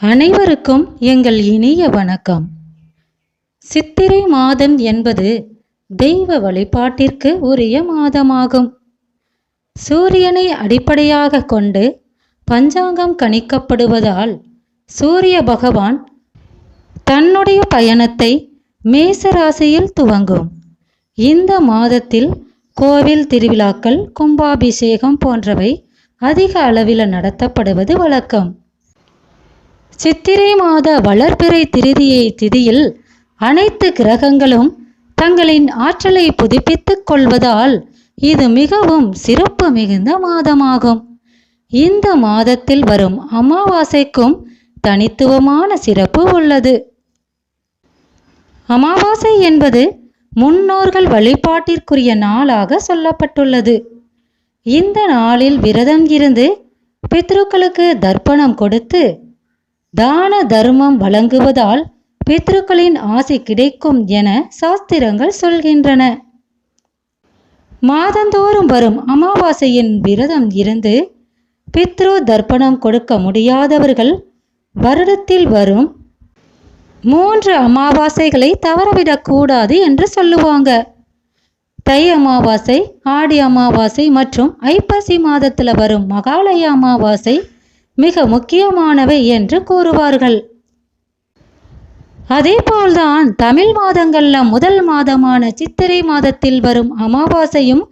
அனைவருக்கும் எங்கள் இனிய வணக்கம். சித்திரை மாதம் என்பது தெய்வ வழிபாட்டிற்கு உரிய மாதமாகும். சூரியனை அடிப்படையாக கொண்டு பஞ்சாங்கம் கணிக்கப்படுவதால் சூரிய பகவான் தன்னுடைய பயணத்தை மேச ராசியில் துவங்கும். இந்த மாதத்தில் கோவில் திருவிழாக்கள் கும்பாபிஷேகம் போன்றவை அதிக அளவில் நடத்தப்படுவது வழக்கம். சித்திரை மாத வளர்பிறை திருதியை திதியில் அனைத்து கிரகங்களும் தங்களின் ஆற்றலை புதுப்பித்துக் கொள்வதால் இது மிகவும் சிறப்பு மிகுந்த மாதமாகும். இந்த மாதத்தில் வரும் அமாவாசைக்கும் தனித்துவமான சிறப்பு உள்ளது. அமாவாசை என்பது முன்னோர்கள் வழிபாட்டிற்குரிய நாளாக சொல்லப்பட்டுள்ளது. இந்த நாளில் விரதம் இருந்து பித்ருக்களுக்கு தர்ப்பணம் கொடுத்து தான தர்மம் வழங்குவதால் பித்ருக்களின் ஆசை கிடைக்கும் என சாஸ்திரங்கள் சொல்கின்றன. மாதந்தோறும் வரும் அமாவாசையின் விரதம் இருந்து பித்ரு தர்ப்பணம் கொடுக்க முடியாதவர்கள் வருடத்தில் வரும் மூன்று அமாவாசைகளை தவறவிடக்கூடாது என்று சொல்லுவாங்க. தை அமாவாசை ஆடி அமாவாசை மற்றும் ஐப்பசி மாதத்தில் வரும் மகாலய அமாவாசை மிக முக்கியமானவை என்று கூறுவார்கள். அதேபோல்தான் தமிழ் மாதங்கள்ல முதல் மாதமான சித்திரை மாதத்தில் வரும் அமாவாசையும்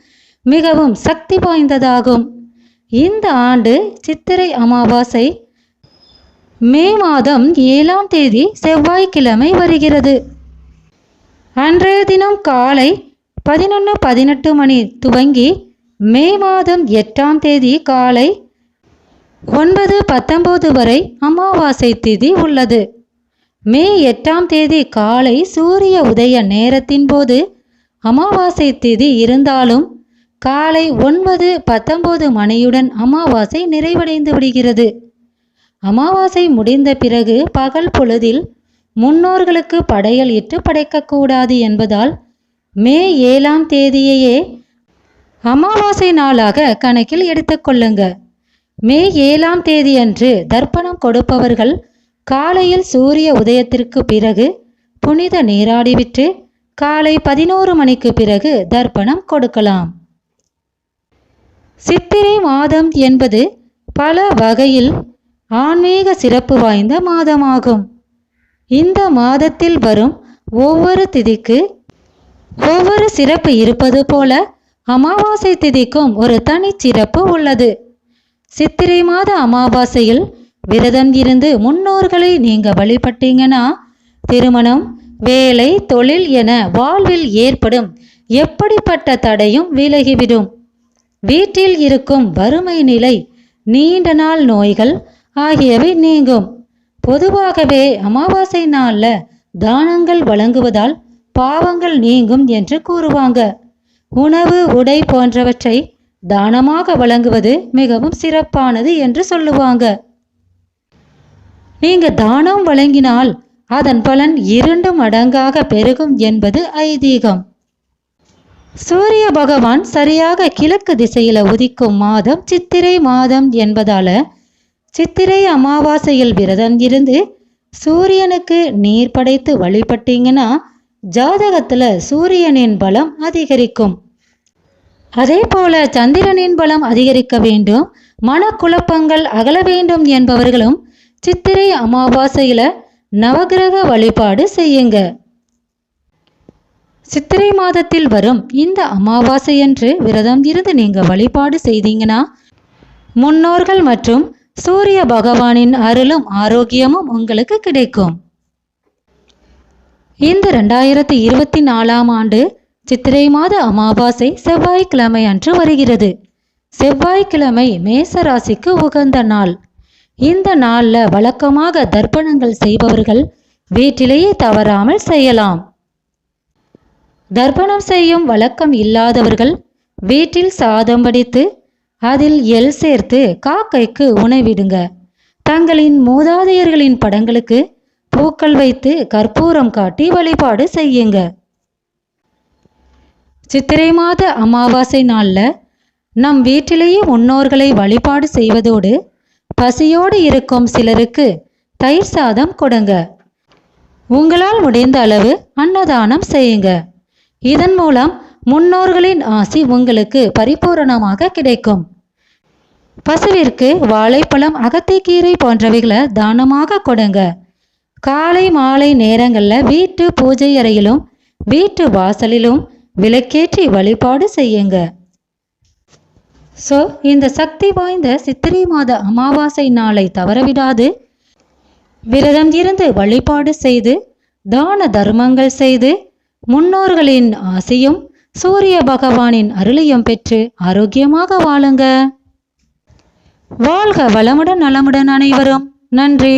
மிகவும் சக்தி வாய்ந்ததாகும். இந்த ஆண்டு சித்திரை அமாவாசை மே மாதம் ஏழாம் தேதி செவ்வாய்க்கிழமை வருகிறது. அன்றைய தினம் காலை பதினொன்று பதினெட்டு மணி துவங்கி மே மாதம் எட்டாம் தேதி காலை ஒன்பது பத்தொன்பது வரை அமாவாசை திதி உள்ளது. மே எட்டாம் தேதி காலை சூரிய உதய நேரத்தின் போது அமாவாசை திதி இருந்தாலும் காலை ஒன்பது பத்தொன்பது மணியுடன் அமாவாசை நிறைவடைந்து விடுகிறது. அமாவாசை முடிந்த பிறகு பகல் பொழுதில் முன்னோர்களுக்கு படையல் இட்டு படைக்கக்கூடாது என்பதால் மே ஏழாம் தேதியையே அமாவாசை நாளாக கணக்கில் எடுத்துக்கொள்ளுங்கள் மே ஏழாம் தேதியன்று தர்ப்பணம் கொடுப்பவர்கள் காலையில் சூரிய உதயத்திற்கு பிறகு புனித நீராடிவிட்டு காலை பதினோரு மணிக்கு பிறகு தர்ப்பணம் கொடுக்கலாம். சித்திரை மாதம் என்பது பல வகையில் ஆன்மீக சிறப்பு வாய்ந்த மாதமாகும். இந்த மாதத்தில் வரும் ஒவ்வொரு திதிக்கு ஒவ்வொரு சிறப்பு இருப்பது போல அமாவாசை திதிக்கும் ஒரு தனிச்சிறப்பு உள்ளது. சித்திரை மாத அமாவாசையில் விரதம் இருந்து முன்னோர்களை நீங்க வழிபட்டீங்கன்னா திருமணம் வேலை தொழில் என வாழ்வில் ஏற்படும் எப்படிப்பட்ட தடையும் விலகிவிடும். வீட்டில் இருக்கும் வறுமை நிலை நீண்ட நாள் நோய்கள் ஆகியவை நீங்கும். பொதுவாகவே அமாவாசை நாளில் தானங்கள் வழங்குவதால் பாவங்கள் நீங்கும் என்று கூறுவாங்க. உணவு உடை போன்றவற்றை தானமாக வழங்குவது மிகவும் சிறப்பானது என்று சொல்லுவாங்க. நீங்க தானம் வழங்கினால் அதன் பலன் இரண்டு மடங்காக பெருகும் என்பது ஐதீகம். சூரிய பகவான் சரியாக கிழக்கு திசையில உதிக்கும் மாதம் சித்திரை மாதம் என்பதால சித்திரை அமாவாசையில் விரதம் இருந்து சூரியனுக்கு நீர் படைத்து வழிபட்டீங்கன்னா ஜாதகத்துல சூரியனின் பலம் அதிகரிக்கும். அதே போல சந்திரனின் பலம் அதிகரிக்க வேண்டும். மனக்குழப்பங்கள் அகல வேண்டும் என்பவர்களும் சித்திரை அமாவாசையில நவகிரக வழிபாடு செய்யுங்க. சித்திரை மாதத்தில் வரும் இந்த அமாவாசை என்று விரதம் இருந்து நீங்க வழிபாடு செய்தீங்கன்னா முன்னோர்கள் மற்றும் சூரிய பகவானின் அருளும் ஆரோக்கியமும் உங்களுக்கு கிடைக்கும். இந்த ரெண்டாயிரத்தி இருபத்தி நாலாம் ஆண்டு சித்திரை மாத அமாவாசை செவ்வாய்க்கிழமை அன்று வருகிறது. செவ்வாய்க்கிழமை மேச ராசிக்கு உகந்த நாள். இந்த நாளில் வழக்கமாக தர்ப்பணங்கள் செய்பவர்கள் வீட்டிலேயே தவறாமல் செய்யலாம். தர்ப்பணம் செய்யும் வழக்கம் இல்லாதவர்கள் வீட்டில் சாதம் வடித்து அதில் எல் சேர்த்து காக்கைக்கு உணவிடுங்க. தங்களின் மூதாதையர்களின் படங்களுக்கு பூக்கள் வைத்து கற்பூரம் காட்டி வழிபாடு செய்யுங்க. சித்திரை மாத அமாவாசை நாளில் நம் வீட்டிலேயே முன்னோர்களை வழிபாடு செய்வதோடு பசியோடு இருக்கும் சிலருக்கு தயிர் சாதம் கொடுங்க. உங்களால் முடிந்த அளவு அன்னதானம் செய்யுங்க. இதன் மூலம் முன்னோர்களின் ஆசி உங்களுக்கு பரிபூரணமாக கிடைக்கும். பசுவிற்கு வாழைப்பழம் அகத்திக்கீரை போன்றவைகளை தானமாக கொடுங்க. காலை மாலை நேரங்களில் வீட்டு பூஜை அறையிலும் வீட்டு வாசலிலும் விளக்கேற்றி வழிபாடு செய்யுங்க. ஸோ இந்த சக்தி வாய்ந்த சித்திரை மாத அமாவாசை நாளை தவறவிடாது. விரதம் இருந்து வழிபாடு செய்து தான தர்மங்கள் செய்து முன்னோர்களின் ஆசையும் சூரிய பகவானின் அருளையும் பெற்று ஆரோக்கியமாக வாழுங்க. வாழ்க வளமுடன் நலமுடன் அனைவரும். நன்றி.